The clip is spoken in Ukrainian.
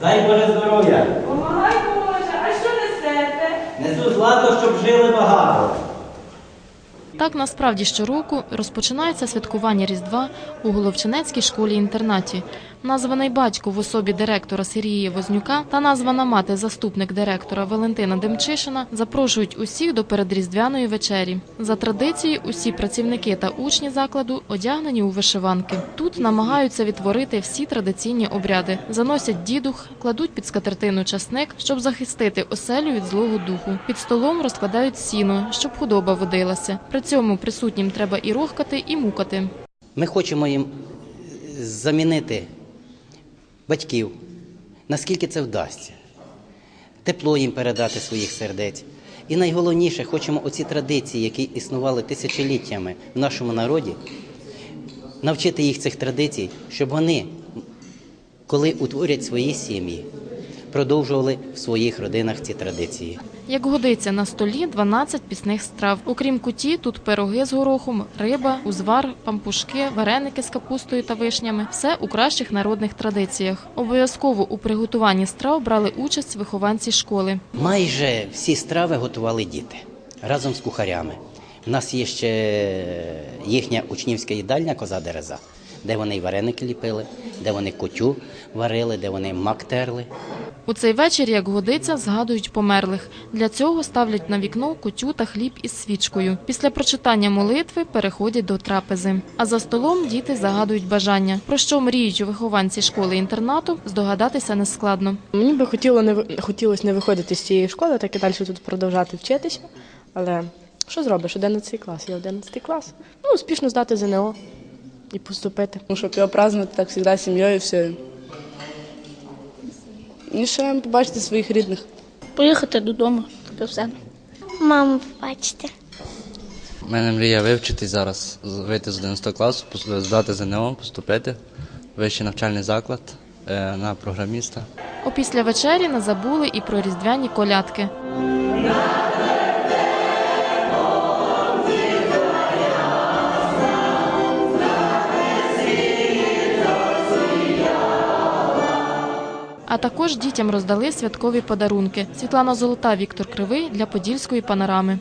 Дай Боже здоров'я. Помагай, Боже, а що несете? Несу злато, щоб жили багато. Так насправді щороку розпочинається святкування Різдва у Головчинецькій школі-інтернаті. Названий батько в особі директора Сергія Вознюка та названа мати заступник директора Валентина Демчишина запрошують усіх до передріздвяної вечері. За традицією, усі працівники та учні закладу одягнені у вишиванки. Тут намагаються відтворити всі традиційні обряди, заносять дідух, кладуть під скатертину часник, щоб захистити оселю від злого духу. Під столом розкладають сіно, щоб худоба водилася. При цьому присутнім треба і рохкати, і мукати. Ми хочемо їм замінити батьків, наскільки це вдасться, тепло їм передати своїх сердець. І найголовніше, хочемо оці традиції, які існували тисячоліттями в нашому народі, навчити їх цих традицій, щоб вони, коли утворять свої сім'ї, продовжували в своїх родинах ці традиції. Як годиться на столі 12 пісних страв. Окрім куті, тут пироги з горохом, риба, узвар, пампушки, вареники з капустою та вишнями. Все у кращих народних традиціях. Обов'язково у приготуванні страв брали участь вихованці школи. Майже всі страви готували діти разом з кухарями. У нас є ще їхня учнівська їдальня коза дереза, де вони й вареники ліпили, де вони кутю варили, де вони мак терли. У цей вечір, як годиться, згадують померлих. Для цього ставлять на вікно кутю та хліб із свічкою. Після прочитання молитви переходять до трапези. А за столом діти загадують бажання. Про що мріють у вихованці школи-інтернату, здогадатися нескладно. Мені би хотіло не хотілося не виходити з цієї школи, так і далі тут продовжати вчитися. Але що зробиш? 11 клас, є 11 клас. Ну, успішно здати ЗНО і поступити. Ну, щоб його празднувати так завжди сім'єю, все. І ще побачити своїх рідних. Поїхати додому, таке все. Маму побачити. У мене мрія вивчитись зараз, вийти з 11 класу, здати ЗНО, поступити в вищий навчальний заклад е, на програміста. Опісля вечері не забули і про різдвяні колядки. А також дітям роздали святкові подарунки. Світлана Золота, Віктор Кривий для Подільської панорами.